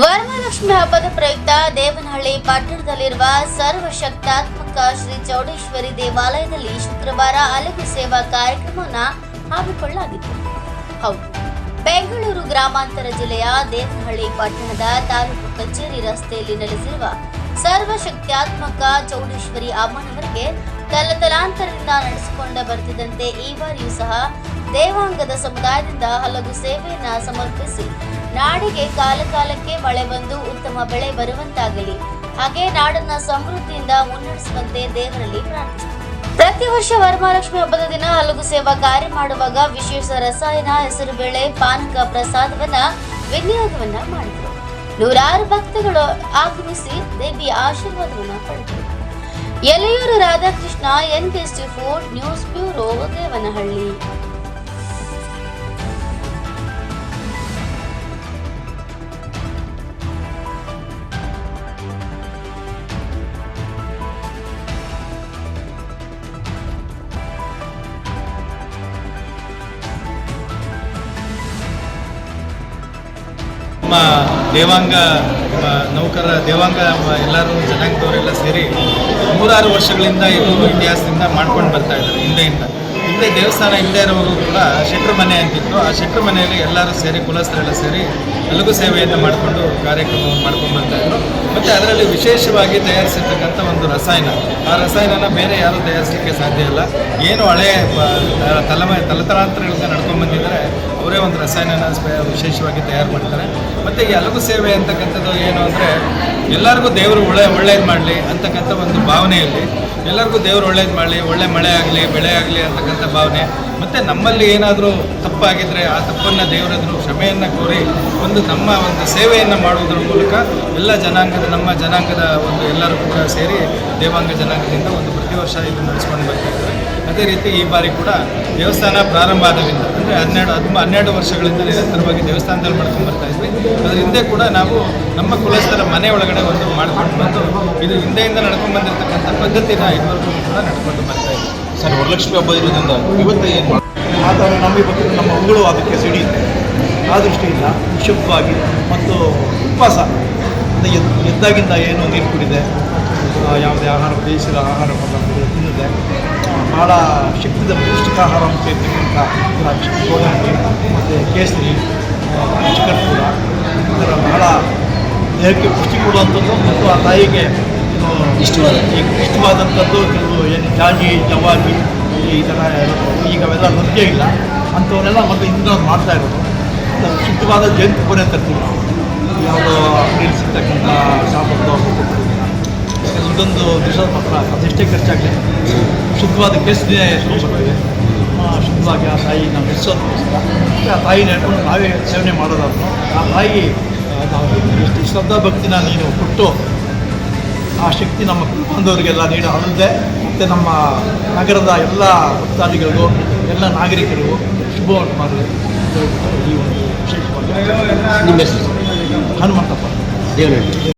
ವರಮಹಾಲಕ್ಷ್ಮಿ ಹಬ್ಬದ ಪ್ರಯುಕ್ತ ದೇವನಹಳ್ಳಿ ಪಟ್ಟಣದಲ್ಲಿರುವ ಸರ್ವಶಕ್ತಾತ್ಮಕ ಶ್ರೀ ಚೌಡೇಶ್ವರಿ ದೇವಾಲಯದಲ್ಲಿ ಶುಕ್ರವಾರ ಅಲಗು ಸೇವಾ ಕಾರ್ಯಕ್ರಮವನ್ನು ಹಮ್ಮಿಕೊಳ್ಳಲಾಗಿತ್ತು. ಹೌದು, ಬೆಂಗಳೂರು ಗ್ರಾಮಾಂತರ ಜಿಲ್ಲೆಯ ದೇವನಹಳ್ಳಿ ಪಟ್ಟಣದ ತಾಲೂಕು ಕಚೇರಿ ರಸ್ತೆಯಲ್ಲಿ ನೆಲೆಸಿರುವ ಸರ್ವಶಕ್ತಾತ್ಮಕ ಚೌಡೇಶ್ವರಿ ಅಮ್ಮನವರಿಗೆ ತಲತಲಾಂತರದಿಂದ ನಡೆಸಿಕೊಂಡ ಬರ್ತಿದ್ದಂತೆ ಈ ಬಾರಿಯೂ ಸಹ ದೇವಾಂಗದ ಸಮುದಾಯದಿಂದ ಹಲವು ಸೇವೆಯನ್ನ ಸಮರ್ಪಿಸಿ ನಾಡಿಗೆ ಕಾಲಕಾಲಕ್ಕೆ ಮಳೆ ಬಂದು ಉತ್ತಮ ಬೆಳೆ ಬರುವಂತಾಗಲಿ. ಹಾಗೆ ನಾಡನ್ನ ಸಮೃದ್ಧಿಯಿಂದ ಮುನ್ನಡೆಸುವಂತೆ ದೇವರಲ್ಲಿ ಪ್ರಾರ್ಥಿಸಿದರು. ಪ್ರತಿ ವರ್ಷ ವರಮಹಾಲಕ್ಷ್ಮಿ ಹಬ್ಬದ ದಿನ ಹಲಗು ಸೇವಾ ಕಾರ್ಯ ಮಾಡುವಾಗ ವಿಶೇಷ ರಸಾಯನ, ಹೆಸರುಬೇಳೆ, ಪಾನಕ ಪ್ರಸಾದವನ್ನ ವಿನಿಯೋಗವನ್ನ ಮಾಡಿದರು. ನೂರಾರು ಭಕ್ತಗಳು ಆಗಮಿಸಿ ದೇವಿಯ ಆಶೀರ್ವಾದವನ್ನ ಪಡೆದರು. Eleyuru Radhakrishna N food news bureau Devanahalli ನಮ್ಮ ದೇವಾಂಗ ನೌಕರ, ದೇವಾಂಗ ಎಲ್ಲರೂ ಜನಾಂಗದವರೆಲ್ಲ ಸೇರಿ ನೂರಾರು ವರ್ಷಗಳಿಂದ ಇವರು ಇತಿಹಾಸದಿಂದ ಮಾಡ್ಕೊಂಡು ಬರ್ತಾ ಇದ್ದಾರೆ, ಹಿಂದೆಯಿಂದ. ಹಿಂದೆ ದೇವಸ್ಥಾನ ಹಿಂದೆ ಇರೋರು ಕೂಡ ಶೆಟ್ರು ಮನೆ ಅಂತಿತ್ತು. ಆ ಶೆಟ್ರು ಮನೆಯಲ್ಲಿ ಎಲ್ಲರೂ ಸೇರಿ, ಕುಲಸ್ಥರೆಲ್ಲ ಸೇರಿ ಅಲಗು ಸೇವೆಯನ್ನು ಮಾಡಿಕೊಂಡು ಕಾರ್ಯಕ್ರಮವನ್ನು ಮಾಡ್ಕೊಂಡು ಬರ್ತಾ ಇದ್ದರು ಮತ್ತು ಅದರಲ್ಲಿ ವಿಶೇಷವಾಗಿ ತಯಾರಿಸಿರ್ತಕ್ಕಂಥ ಒಂದು ರಸಾಯನ. ಆ ರಸಾಯನನ ಬೇರೆ ಯಾರೂ ತಯಾರಿಸಲಿಕ್ಕೆ ಸಾಧ್ಯ ಇಲ್ಲ. ಏನು ಹಳೆ ತಲೆಮ ತಲತಲಾಂತರಗಳಿಂದ ನಡ್ಕೊಂಡು ಬಂದಿದ್ದಾರೆ ಅವರೇ ಒಂದು ರಸಾಯನ ವಿಶೇಷವಾಗಿ ತಯಾರು ಮಾಡ್ತಾರೆ. ಮತ್ತು ಈ ಅಲಗು ಸೇವೆ ಅಂತಕ್ಕಂಥದ್ದು ಏನು ಅಂದರೆ, ಎಲ್ಲರಿಗೂ ದೇವರು ಒಳ್ಳೆ ಒಳ್ಳೇದು ಮಾಡಲಿ ಅಂತಕ್ಕಂಥ ಒಂದು ಭಾವನೆಯಲ್ಲಿ, ಎಲ್ಲರಿಗೂ ದೇವರು ಒಳ್ಳೇದು ಮಾಡಲಿ, ಒಳ್ಳೆ ಮಳೆ ಆಗಲಿ, ಬೆಳೆ ಆಗಲಿ ಅಂತಕ್ಕಂಥ ಭಾವನೆ. ಮತ್ತು ನಮ್ಮಲ್ಲಿ ಏನಾದರೂ ತಪ್ಪಾಗಿದ್ದರೆ ಆ ತಪ್ಪನ್ನು ದೇವರೆದುರು ಕ್ಷಮೆಯನ್ನು ಕೋರಿ ಒಂದು ನಮ್ಮ ಒಂದು ಸೇವೆಯನ್ನು ಮಾಡುವುದರ ಮೂಲಕ ಎಲ್ಲ ಜನಾಂಗದ ನಮ್ಮ ಜನಾಂಗದ ಒಂದು ಎಲ್ಲರೂ ಕೂಡ ಸೇರಿ ದೇವಾಂಗ ಜನಾಂಗದಿಂದ ಒಂದು ಪ್ರತಿ ವರ್ಷ ಇದು ನಡೆಸ್ಕೊಂಡು ಬರ್ತಾ ಇದ್ದಾರೆ ಅದೇ ರೀತಿ ಈ ಬಾರಿ ಕೂಡ ದೇವಸ್ಥಾನ ಪ್ರಾರಂಭ ಆದರಿಂದ ಅಂದರೆ ಹನ್ನೆರಡು ಹದಿಮ ಹನ್ನೆರಡು ವರ್ಷಗಳಿಂದ ನಿರಂತರವಾಗಿ ದೇವಸ್ಥಾನದಲ್ಲಿ ಮಾಡ್ಕೊಂಡು ಬರ್ತಾ ಇದ್ವಿ. ಅದ್ರ ಹಿಂದೆ ಕೂಡ ನಾವು ನಮ್ಮ ಕುಲಸ್ಥರ ಮನೆ ಒಳಗಡೆ ಒಂದು ಮಾಡ್ಕೊಂಡು ಬಂದು ಇದು ಹಿಂದೆಯಿಂದ ನಡ್ಕೊಂಡು ಬಂದಿರತಕ್ಕಂಥ ಪದ್ಧತಿನ ಇದುವರೆಗೂ ಕೂಡ ನಡ್ಕೊಂಡು ಬರ್ತಾ ಇದ್ವಿ ಸರ್ ವರಲಕ್ಷ್ಮಿ ಹಬ್ಬ ಇರೋದ್ರಿಂದ ಇವತ್ತು ಏನು ಆದರೆ ನಮಗೆ ಗೊತ್ತಿರೋ ನಮ್ಮ ಉಂಗುಳು ಅದಕ್ಕೆ ಸಿಡಿಯುತ್ತೆ ಆ ದೃಷ್ಟಿಯಿಂದ ನಿಶಬ್ದವಾಗಿ ಮತ್ತು ಉಪವಾಸ. ಎದ್ದಾಗಿಂದ ಏನು ನೀರು ಕುಡಿದೆ ಯಾವುದೇ ಆಹಾರ ಬೇಯಿಸಿದ ಆಹಾರ ಪದಾರ್ಥಗಳು ತಿನ್ನದೆ ಭಾಳ ಶಕ್ತಿದ ಪೌಷ್ಟಿಕಾಹಾರ ಅಂತ ಇರ್ತಕ್ಕಂಥ ಗೋಡಂಬಿ ಮತ್ತು ಕೇಸರಿ ಚಿಕನ್ ಕೂಡ ಥರ ಭಾಳ ದೇಹಕ್ಕೆ ಪುಷ್ಟಿ ಕೊಡುವಂಥದ್ದು ಮತ್ತು ಆ ತಾಯಿಗೆ ಇಷ್ಟವಾದ ಇಷ್ಟವಾದಂಥದ್ದು ಕೆಲವು ಏನು ಜಾಜಿ ಜವಾಜಿ ಈ ಥರ ಈಗ ಅವೆಲ್ಲ ಲಭ್ಯ ಇಲ್ಲ. ಅಂಥವನ್ನೆಲ್ಲ ಮತ್ತು ಹಿಂದಿನ ಮಾಡ್ತಾ ಇರೋದು. ಶುದ್ಧವಾದ ಜಯಂತಿ ಕೊನೆ ತರ್ತೀವಿ ನಾವು. ಯಾವುದೋ ಅಂಗಡಿಯಲ್ಲಿ ಸಿಗ್ತಕ್ಕಂಥ ಸಾಂಬಾರು ಒಂದೊಂದು ದಿವಸ ಮಾತ್ರ ಅದೆಷ್ಟೇ ಖರ್ಚಾಗಲಿ. ಶುದ್ಧವಾದ ಕೇಸರಿನೇ ಆ, ಶುದ್ಧವಾಗಿ ಆ ತಾಯಿ ನಾವು ಮೆಚ್ಚೋದಕ್ಕೋಸ್ಕರ ಮತ್ತೆ ಆ ತಾಯಿನ ಹೇಳ್ಕೊಂಡು ನಾವೇ ಸೇವನೆ ಮಾಡೋದಾದ್ರು ಆ ತಾಯಿ ಎಷ್ಟು ಶ್ರದ್ಧಾ ಭಕ್ತಿನ ನೀನು ಕೊಟ್ಟು ಆ ಶಕ್ತಿ ನಮ್ಮ ಕುಟುಂಬದವ್ರಿಗೆಲ್ಲ ನೀಡ ಅಲ್ಲದೆ ಮತ್ತು ನಮ್ಮ ನಗರದ ಎಲ್ಲ ಭಕ್ತಾದಿಗಳಿಗೂ ಎಲ್ಲ ನಾಗರಿಕರಿಗೂ ಶುಭವನ್ನು ಮಾಡಿ ಈ ಒಂದು ವಿಶೇಷವಾಗಿ ಹನುಮಂತಪ್ಪ. ದೇವನಹಳ್ಳಿ.